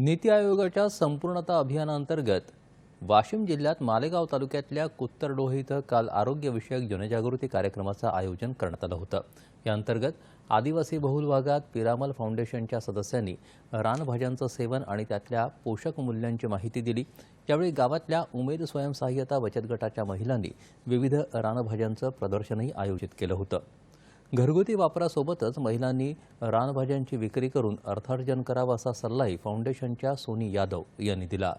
नीती आयोगाच्या संपूर्णता अभियानांतर्गत वाशिम जिल्ह्यात मालेगाव तालुक्यातल्या कुत्तरडोह इथं काल आरोग्यविषयक जनजागृती कार्यक्रमाचं आयोजन करण्यात आलं होतं. या अंतर्गत आदिवासी बहुल भागात पिरामल फाउंडेशनच्या सदस्यांनी रानभाज्यांचं सेवन आणि त्यातल्या पोषक मूल्यांची माहिती दिली. यावेळी गावातल्या उमेद स्वयंसहाय्यता बचत गटाच्या महिलांनी विविध रानभाज्यांचं प्रदर्शनही आयोजित केलं होतं. घरगुती वापरासोबतच महिलांनी रानभाज्यांची विक्री करून अर्थार्जन करावं असा सल्लाही फाउंडेशनच्या सोनी यादव यांनी दिला.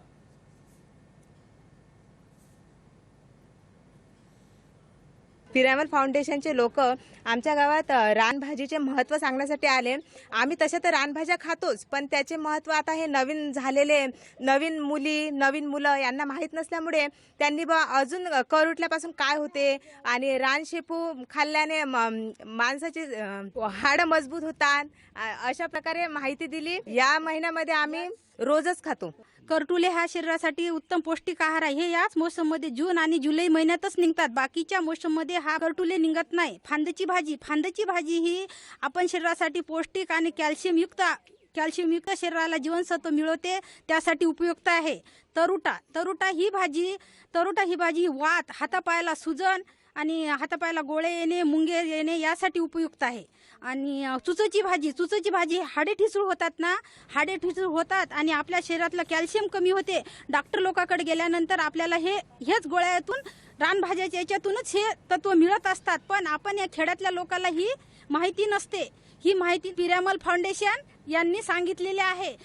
पिरामल फाउंडेशनचे लोक आमच्या गावात रानभाजीचे महत्त्व सांगण्यासाठी आले. आम्ही तशा तर रानभाज्या खातोच पण त्याचे महत्त्व आता हे नवीन झालेले नवीन मुली नवीन मुलं यांना माहीत नसल्यामुळे त्यांनी बा अजून कर उठल्यापासून काय होते? आणि रानशेपू खाल्ल्याने म- माणसाची हाडं मजबूत होतात. अशा प्रकारे माहिती दिली. या महिन्यामध्ये आम्ही रोजच खातो. करटुले हा शरीरासाठी उत्तम पौष्टिक आहार आहे. हे याच मोसममध्ये जून आणि जुलै महिन्यातच निघतात. बाकीच्या मोसममध्ये हा करटुले निघत नाही. फांदची भाजी. फांदची भाजी ही आपण शरीरासाठी पौष्टिक आणि कॅल्शियमयुक्त कॅल्शियमयुक्त शरीराला जीवनसत्व मिळवते त्यासाठी उपयुक्त आहे. तरुटा. तरुटा ही भाजी तरुटा ही भाजी वात हातापायाला सुजन आणि हातापायाला गोळे येणे मुंगे येणे यासाठी उपयुक्त आहे. आणि चुचची भाजी चुचची भाजी हाडे ठिसूळ होतात ना हाडे ठिसूळ होतात आणि आपल्या शरीरातलं कॅल्शियम कमी होते. डॉक्टर लोकांकडे गेल्यानंतर आपल्याला हे हेच गोळ्यातून रानभाज्याच्या याच्यातूनच हे तत्व मिळत असतात. पण आपण या खेड्यातल्या लोकांना ही माहिती नसते. ही माहिती पिरामल फाउंडेशन यांनी सांगितलेली आहे.